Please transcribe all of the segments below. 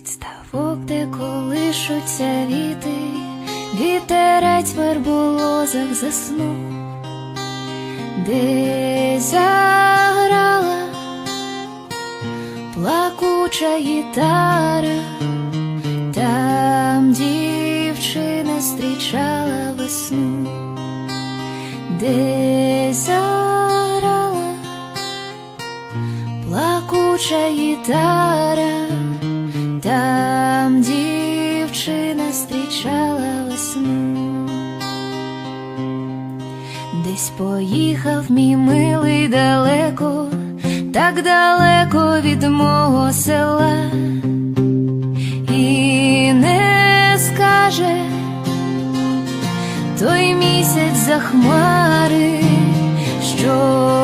Від ставок, де колишуться віти, вітерець в верболозах заснув, де заграла плакуча гітара, там дівчина зустрічала весну, де заграла плакуча гітара, там дівчина зустрічала весну. Десь поїхав мій милий далеко, так далеко від мого села, і не скаже той місяць за хмари, що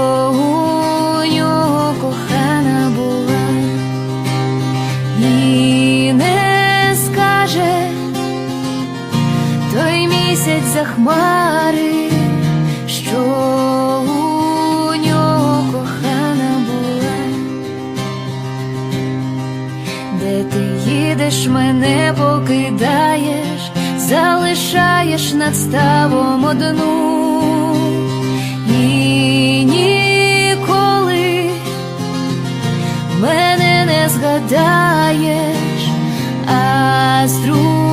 місяць за хмари, що у нього кохана була, де ти їдеш, мене покидаєш, залишаєш над ставом одну. І ніколи мене не згадаєш, а з другою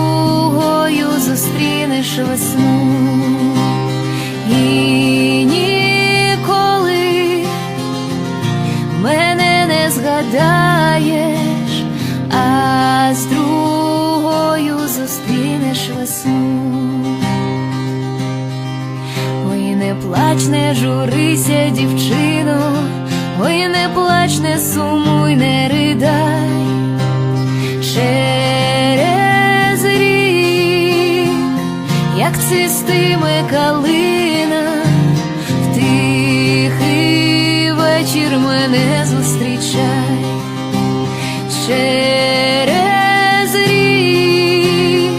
зустрінеш весну. І ніколи мене не згадаєш, а з другою зустрінеш весну. Ой, не плач, не журися, дівчино, ой, не плач, не сумуй, як цвістиме калина, в тихий вечір мене зустрічай. Через рік,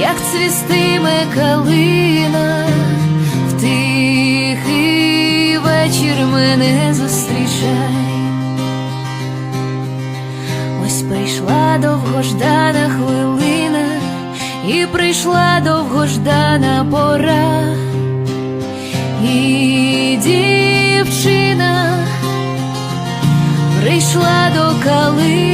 як цвістиме калина, в тихий вечір мене зустрічай. Ось прийшла довгождана і прийшла довгождана пора, і дівчина прийшла до калини,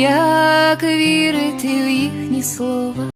як вірити в їхні слова.